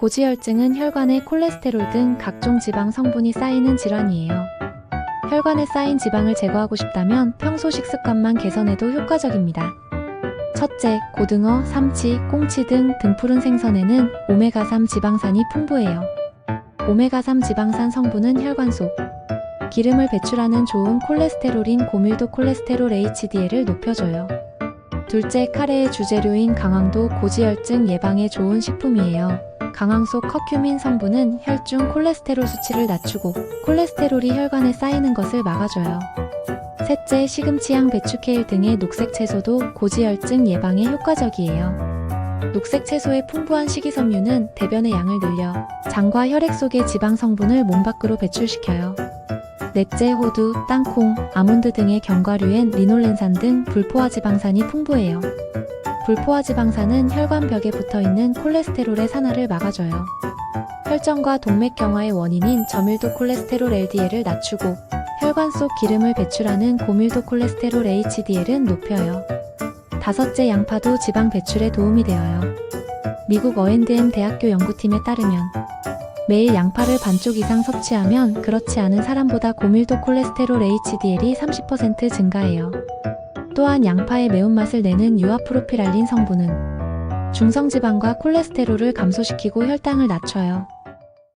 고지혈증은 혈관에 콜레스테롤 등 각종 지방 성분이 쌓이는 질환이에요. 혈관에 쌓인 지방을 제거하고 싶다면 평소 식습관만 개선해도 효과적입니다. 첫째, 고등어, 삼치, 꽁치 등 등푸른 생선에는 오메가3 지방산이 풍부해요. 오메가3 지방산 성분은 혈관 속 기름을 배출하는 좋은 콜레스테롤인 고밀도 콜레스테롤 HDL을 높여줘요. 둘째, 카레의 주재료인 강황도 고지혈증 예방에 좋은 식품이에요. 강황 속 커큐민 성분은 혈중 콜레스테롤 수치를 낮추고 콜레스테롤이 혈관에 쌓이는 것을 막아줘요. 셋째, 시금치, 양, 배추, 케일 등의 녹색 채소도 고지혈증 예방에 효과적이에요. 녹색 채소의 풍부한 식이섬유는 대변의 양을 늘려 장과 혈액 속의 지방 성분을 몸 밖으로 배출시켜요. 넷째, 호두, 땅콩, 아몬드 등의 견과류엔 리놀렌산 등 불포화 지방산이 풍부해요. 불포화 지방산은 혈관 벽에 붙어 있는 콜레스테롤의 산화를 막아줘요. 혈전과 동맥 경화의 원인인 저밀도 콜레스테롤 LDL을 낮추고 혈관 속 기름을 배출하는 고밀도 콜레스테롤 HDL은 높여요. 다섯째, 양파도 지방 배출에 도움이 되어요. 미국 어앤드엠 대학교 연구팀에 따르면 매일 양파를 반쪽 이상 섭취하면 그렇지 않은 사람보다 고밀도 콜레스테롤 HDL이 30% 증가해요. 또한 양파의 매운맛을 내는 유아프로피랄린 성분은 중성지방과 콜레스테롤을 감소시키고 혈당을 낮춰요.